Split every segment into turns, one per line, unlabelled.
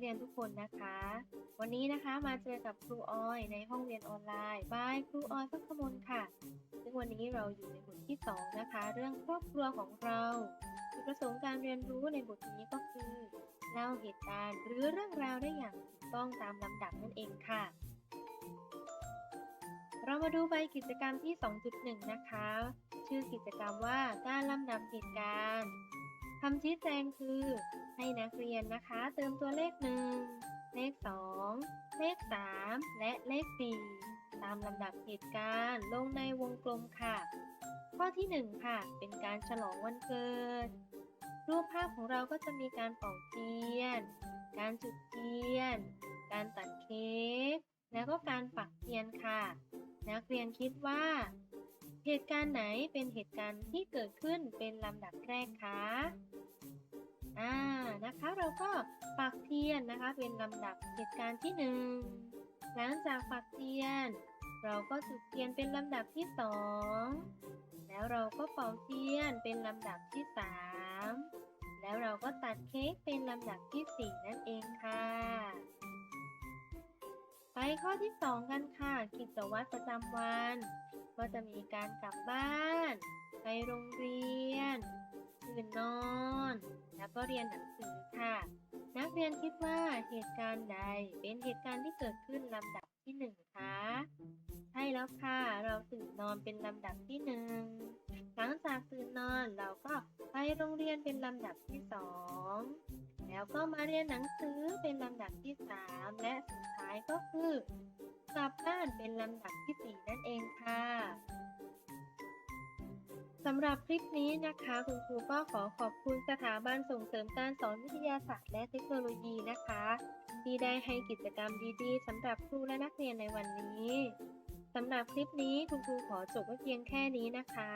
เรียนทุกคนนะคะ วันนี้นะคะมาเจอกับครูออยในห้องเรียนออนไลน์บายครูออยพักขมลค่ะ ซึ่งวันนี้เราอยู่ในบทที่ 2 นะคะ เรื่องครอบครัวของเราจุดประสงค์การเรียนรู้ในบทนี้ก็คือเล่าเหตุการณ์หรือเรื่องราวได้อย่างถูกต้องตามลำดับนั่นเองค่ะ เรามาดูใบกิจกรรมที่ 2.1 นะคะ ชื่อกิจกรรมว่าการลำดับเหตุการณ์ คำชี้แจงคือให้นักเรียนนะคะ เติมตัวเลข 1 เลข 2 เลข 3 และเลข 4 ตามลำดับเหตุการณ์ลงในวงกลมค่ะ ข้อที่ 1 ค่ะ เป็นการฉลองวันเกิด รูปภาพของเราก็จะมีการป่าเทียน การจุดเทียน การตัดเค้ก แล้วก็การปักเทียนค่ะ นักเรียนคิดว่า เหตุการณ์ไหนเป็นเหตุการณ์ที่เกิดขึ้นเป็นลำดับแรกคะอ่านะคะเราก็ปักเทียนนะคะเป็นลำดับเหตุการณ์ที่หนึ่งหลังจากปักเทียน เราก็จุดเทียนเป็นลำดับที่สองแล้วเราก็เป่าเทียนเป็นลำดับที่สามแล้วเราก็ตัดเค้กเป็นลำดับที่สี่นั่นเอง ข้อที่ 2 กันค่ะ กิจวัตรประจำวัน ก็จะมีการกลับบ้าน ไปโรงเรียนตื่นนอน แล้วก็เรียนหนังสือค่ะ นักเรียนคิดว่าเหตุการณ์ใดเป็นเหตุการณ์ที่เกิดขึ้นลำดับที่หนึ่งคะใช่แล้วค่ะ เราตื่นนอนเป็นลำดับที่หนึ่งหลังจากตื่นนอนเราก็ไปโรงเรียนเป็นลำดับที่สอง แล้วก็มาเรียนหนังสือเป็นลำดับที่สามและสุดท้ายก็คือกลับบ้านเป็นลำดับที่สี่นั่นเองค่ะสำหรับคลิปนี้นะคะ คุณครูก็ขอขอบคุณสถาบันส่งเสริมการสอนวิทยาศาสตร์และเทคโนโลยีนะคะ ที่ได้ให้กิจกรรมดีๆสำหรับครูและนักเรียนในวันนี้สำหรับคลิปนี้คุณครูขอจบไว้เพียงแค่นี้นะคะ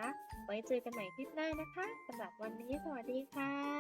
ไว้เจอกันใหม่คลิปหน้านะคะสำหรับวันนี้สวัสดีค่ะ